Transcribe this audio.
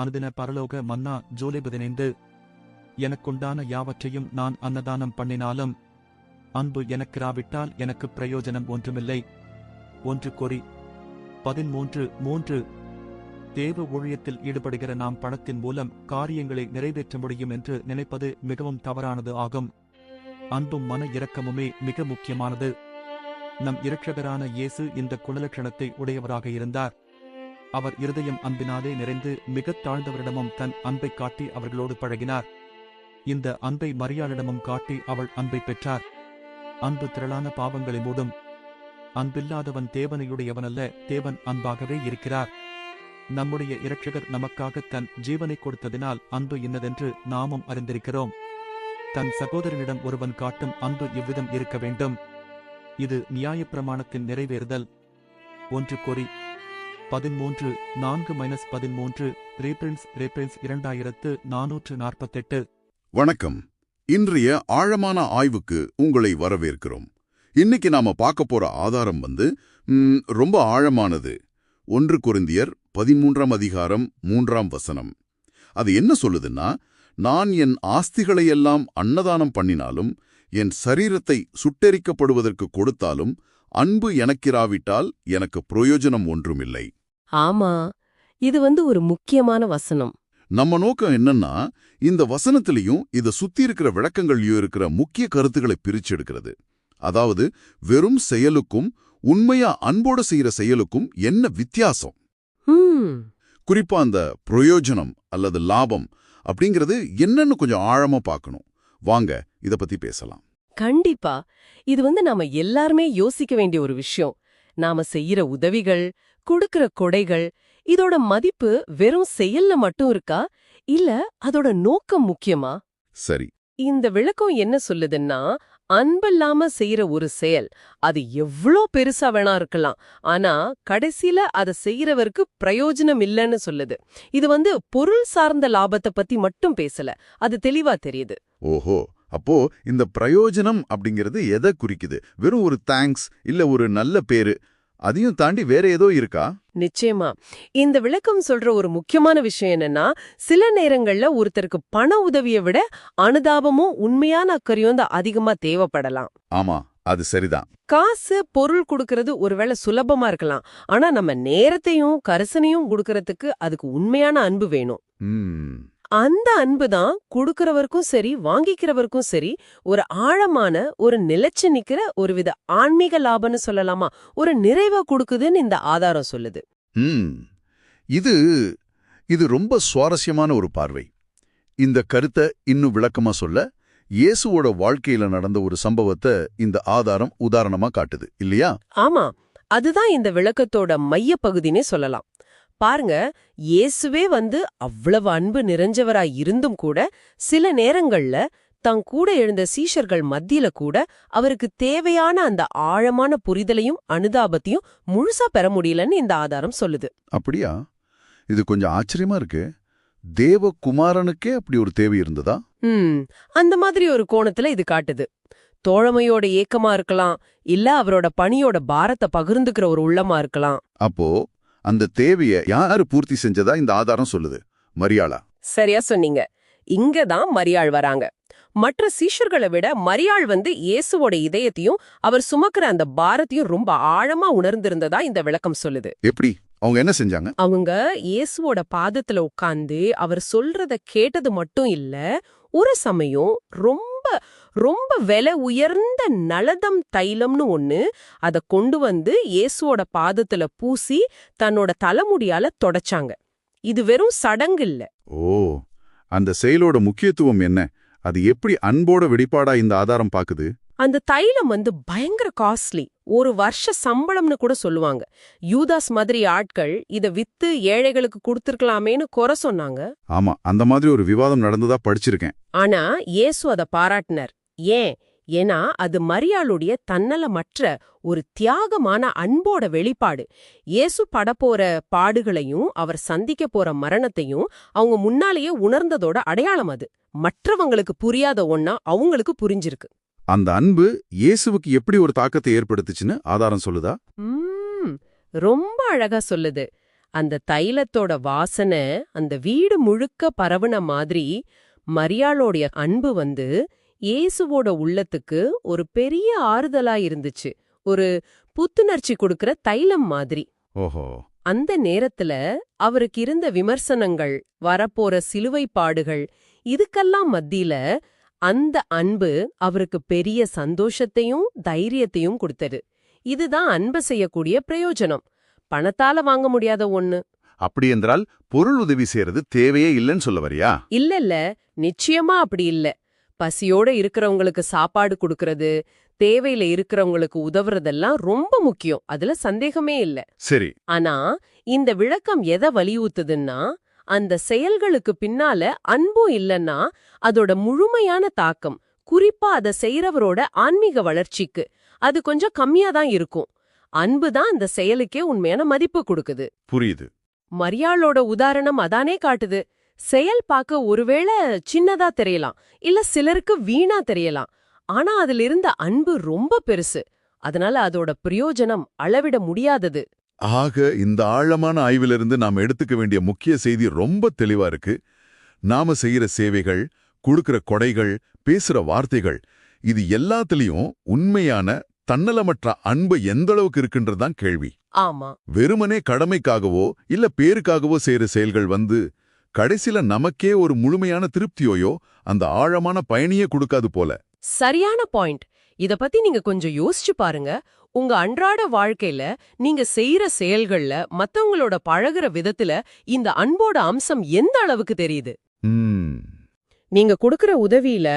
அனுதின பரலோக மன்னா ஜூலை பதினைந்து. எனக்குண்டான யாவற்றையும் நான் அன்னதானம் பண்ணினாலும் அன்பு எனக்கிராவிட்டால் எனக்கு பிரயோஜனம் ஒன்றுமில்லை. ஒன்று கொரி பதிமூன்று மூன்று. தேவ ஊழியத்தில் ஈடுபடுகிற நாம் பணத்தின் மூலம் காரியங்களை நிறைவேற்ற முடியும் என்று நினைப்பது மிகவும் தவறானது ஆகும். அன்பும் மன இரக்கமுமே மிக முக்கியமானது. நம் இரட்சகரான இயேசு இந்த குணலட்சணத்தை உடையவராக இருந்தார். அவர் இருதயம் அன்பினாலே நிறைந்து மிகத் தாழ்ந்தவரிடமும் தன் அன்பை காட்டி அவர்களோடு பழகினார். இந்த அன்பை மரியாளிடமும் காட்டி அவள் அன்பை பெற்றார். அன்பு திரளான பாவங்களை மூடும். அன்பில்லாதவன் தேவனையுடையவனல்ல தேவன் அன்பாகவே இருக்கிறார். நம்முடைய இரட்சகர் நமக்காக தன் ஜீவனை கொடுத்ததினால் அன்பு இன்னதென்று நாமும் அறிந்திருக்கிறோம். தன் சகோதரனிடம் ஒருவன் காட்டும் அன்பு இவ்விதம் இருக்க வேண்டும். இது நியாயப்பிரமாணத்தின் நிறைவேறுதல். ஒன்று கொறி பதிமூன்று நான்கு மைனஸ் பதிமூன்று ரீபிரின்ஸ் ரீப்ரின்ஸ் இரண்டாயிரத்து நானூற்று நாற்பத்தெட்டு. வணக்கம். இன்றைய ஆழமான ஆய்வுக்கு உங்களை வரவேற்கிறோம். இன்னைக்கு நாம பார்க்க போற ஆதாரம் வந்து ரொம்ப ஆழமானது. ஒன்று குருந்தியர் பதிமூன்றாம் அதிகாரம் மூன்றாம் வசனம். அது என்ன சொல்லுதுன்னா நான் என் ஆஸ்திகளையெல்லாம் அன்னதானம் பண்ணினாலும் என் சரீரத்தை சுட்டெரிக்கப்படுவதற்கு கொடுத்தாலும் அன்பு எனக்கிராவிட்டால் எனக்கு பிரயோஜனம் ஒன்றுமில்லை. ஆமா. இது வந்து ஒரு முக்கியமான வசனம். நம்ம நோக்கம் என்னன்னா இந்த வசனத்திலையும் இத சுத்தி இருக்கிற விளக்கங்கள்லயும் இருக்கிற முக்கிய கருத்துக்களை பிரிச்சு எடுக்கிறது அதாவது வெறும் செயலுக்கும் உண்மையா அன்போட செய்யற செயலுக்கும் என்ன வித்தியாசம்? குறிப்பா அந்த பிரயோஜனம் அல்லது லாபம் அப்படிங்கிறது என்னன்னு கொஞ்சம் ஆழமா பார்க்கணும். வாங்க இத பத்தி பேசலாம். கண்டிப்பா. இது வந்து நாம எல்லாருமே யோசிக்க வேண்டிய ஒரு விஷயம். நாம செய்யற உதவிகள் கொடுக்கிற கொடைகள் இதோட மதிப்பு வெறும் செயல்ல மட்டும் இருக்கா? இல்ல அதோட நோக்கம் முக்கியமா? சரி. இந்த விளக்கம் என்ன சொல்லுதுன்னா அன்பில்லாம செய்யற ஒரு செயல் அது எவ்ளோ பெருசா வேணா இருக்கலாம். ஆனா கடைசில அத செய்யறவருக்கு பிரயோஜனம் இல்லைன்னு சொல்லுது. இது வந்து பொருள் சார்ந்த லாபத்தை பத்தி மட்டும் பேசல. அது தெளிவா தெரியுது. ஓஹோ! அப்போ இந்த பிரயோஜனம் அப்படிங்கிறது எதை குறிக்குது? வெறும் ஒரு தேங்க்ஸ் இல்ல ஒரு நல்ல பேரு அதையும் தாண்டி வேற ஏதோ இருக்கா? நிச்சயமா. இந்த விளக்கம் சொல்ற ஒரு முக்கியமான விஷயம் என்னன்னா சில நேரங்கள்ல ஒருத்தருக்கு பண உதவியை விட அனுதாபமும் உண்மையான அக்கறையும் தான் அதிகமா தேவைப்படலாம். ஆமா அது சரிதான். காசு பொருள் கொடுக்கறது ஒருவேளை சுலபமா இருக்கலாம். ஆனா நம்ம நேரத்தையும் கரிசனையும் கொடுக்கறதுக்கு அதுக்கு உண்மையான அன்பு வேணும். அந்த அன்பு தான் கொடுக்கறவருக்கும் சரி வாங்கிக்கிறவருக்கும் சரி ஒரு ஆழமான ஒரு நிலைச்சு நிக்கிற ஒருவித ஆன்மீக லாபம்னு சொல்லலாமா? ஒரு நிறைவை கொடுக்குதுன்னு இந்த ஆதாரம் சொல்லுது. இது இது ரொம்ப சுவாரஸ்யமான ஒரு பார்வை. இந்த கருத்தை இன்னும் விளக்கமா சொல்ல இயேசுவோட வாழ்க்கையில நடந்த ஒரு சம்பவத்தை இந்த ஆதாரம் உதாரணமா காட்டுது இல்லையா? ஆமா. அதுதான் இந்த விளக்கத்தோட மைய பகுதினே சொல்லலாம். பாருங்க இயேசுவே வந்து அவ்வளவு அன்பு நிறைஞ்சவரா இருந்தும் கூட சில நேரங்கள்ல தங் கூட எழுந்த சீஷர்கள் மத்தியில கூட அவருக்கு தேவையான அந்த ஆழமான புரிதலையும் அனுதாபத்தையும் முழுசா பெற முடியலன்னு இந்த ஆதாரம் சொல்லுது. அப்படியா? இது கொஞ்சம் ஆச்சரியமா இருக்கு. தேவகுமாரனுக்கே அப்படி ஒரு தேவை இருந்ததா? ம் அந்த மாதிரி ஒரு கோணத்துல இது காட்டுது. தோழமையோட ஏக்கமா இருக்கலாம் இல்ல அவரோட பணியோட பாரத்தை பகிர்ந்துக்கிற ஒரு உள்ளமா இருக்கலாம். அப்போ அந்த தேவைய யாரு பூர்த்தி செஞ்சதா இந்த ஆதாரம் சொல்லுது. மரியாளா. சரியா சொன்னீங்க. இங்க தான் மரியாள் வராங்க. மற்ற சீஷர்களை விட மரியாள் வந்து இயேசுவோட இதயத்தையும் அவர் சுமக்கிற அந்த பாரத்தையும் ரொம்ப ஆழமா உணர்ந்திருந்ததா இந்த விளக்கம் சொல்லுது. எப்படி? அவங்க என்ன செஞ்சாங்க? அவங்க இயேசுவோட பாதத்துல உட்கார்ந்து அவர் சொல்றத கேட்டது மட்டும் இல்ல ஒரு சமயம் ரொம்ப ரொம்ப விலை உயர்ந்த நலதம் தைலம்னு ஒண்ணு அத கொண்டு வந்து இயேசுவோட பாதத்துல பூசி தன்னோட தலைமுடியால தொடச்சாங்க. இது வெறும் சடங்கு இல்ல. ஓ அந்த செயலோட முக்கியத்துவம் என்ன? அது எப்படி அன்போட வெளிப்பாடா இந்த ஆதாரம் பாக்குது? அந்த தைலம் வந்து பயங்கர காஸ்ட்லி. ஒரு வருஷ சம்பளம்னு கூட சொல்லுவாங்க. யூதாஸ் மாதிரி ஆட்கள் இத வித்து ஏழைகளுக்கு கொடுத்திருக்கலாமேன்னு குறை சொன்னாங்க. ஆமா அந்த மாதிரி ஒரு விவாதம் நடந்ததா படிச்சிருக்கேன். ஆனா இயேசு அத பாராட்டினார். ஏன்? ஏன்னா அது மரியாளுடைய தன்னலமற்ற ஒரு தியாகமான அன்போட வெளிப்பாடு. இயேசு படப்போற பாடுகளையும் அவர் சந்திக்க போற மரணத்தையும் அவங்க முன்னாலேயே உணர்ந்ததோட அடையாளம் அது. மற்றவங்களுக்கு புரியாத ஒன்னா அவங்களுக்கு புரிஞ்சிருக்கு. அந்த அன்பு இயேசுவுக்கு எப்படி ஒரு தாக்கத்தை ஏற்படுத்துச்சுன்னு ஆதாரம் சொல்லுதா? ரொம்ப அழகா சொல்லுது. அந்த தைலத்தோட வாசனை அந்த வீடு முழுக்க பரவுன மாதிரி மரியாளோடைய அன்பு வந்து இயேசுவோட உள்ளத்துக்கு ஒரு பெரிய ஆறுதலா இருந்துச்சு. ஒரு புத்துணர்ச்சி கொடுக்கிற தைலம் மாதிரி. ஓஹோ. அந்த நேரத்துல அவருக்கு இருந்த விமர்சனங்கள் வரப்போற சிலுவை பாடுகள் இதுக்கெல்லாம் மத்தியில அந்த அன்பு அவருக்கு பெரிய சந்தோஷத்தையும் தைரியத்தையும் கொடுத்தது. இதுதான் அன்பு செய்யக்கூடிய பிரயோஜனம். பணத்தால வாங்க முடியாத ஒண்ணு. அப்படி என்றால் பொருள் உதவி செய்யறது தேவையே இல்லைன்னு சொல்ல வரியா? இல்லல்ல நிச்சயமா அப்படி இல்ல. பசியோட இருக்கிறவங்களுக்கு சாப்பாடு கொடுக்கறது தேவையில இருக்கிறவங்களுக்கு உதவுறதெல்லாம் ரொம்ப முக்கியம். அதுல சந்தேகமே இல்ல. சரி. ஆனா இந்த விளக்கம் எதை வலியுறுத்துதுன்னா அந்த செயல்களுக்கு பின்னால அன்பும் இல்லன்னா அதோட முழுமையான தாக்கம் குறிப்பா அத செய்யறவரோட ஆன்மீக வளர்ச்சிக்கு அது கொஞ்சம் கம்மியா தான் இருக்கும். அன்பு தான் அந்த செயலுக்கே உண்மையான மதிப்பு கொடுக்குது. புரியுது. மரியாளோட உதாரணம் அதானே காட்டுது. செயல் பார்க்க ஒருவேளை சின்னதா தெரியலாம் இல்ல சிலருக்கு வீணா தெரியலாம். ஆனா அதுல இருந்த அன்பு ரொம்ப பெருசு. அதனால அதோட பிரயோஜனம் அளவிட முடியாதது. ஆக இந்த ஆழமான ஆய்விலிருந்து நாம் எடுத்துக்க வேண்டிய முக்கிய செய்தி ரொம்ப தெளிவா இருக்கு. நாம செய்யற சேவைகள் கொடுக்கிற கொடைகள் பேசுற வார்த்தைகள் இது எல்லாத்துலயும் உண்மையான தன்னலமற்ற அன்பு எந்த அளவுக்கு இருக்குன்றதுதான் கேள்வி. ஆமா. வெறுமனே கடமைக்காகவோ இல்ல பேருக்காகவோ செய்யற செயல்கள் வந்து கடைசில நமக்கே ஒரு முழுமையான திருப்தியோயோ அந்த ஆழமான பயணியே கொடுக்காது போல. சரியான பாயிண்ட். இத பத்தி நீங்க கொஞ்சம் யோசிச்சு பாருங்க. உங்க அன்றாட வாழ்க்கையில நீங்க செய்யற செயல்கள்ல மத்தவங்களோட பழகுற விதத்துல இந்த அன்போட அம்சம் எந்த அளவுக்கு தெரியுது? நீங்க கொடுக்கற உதவியில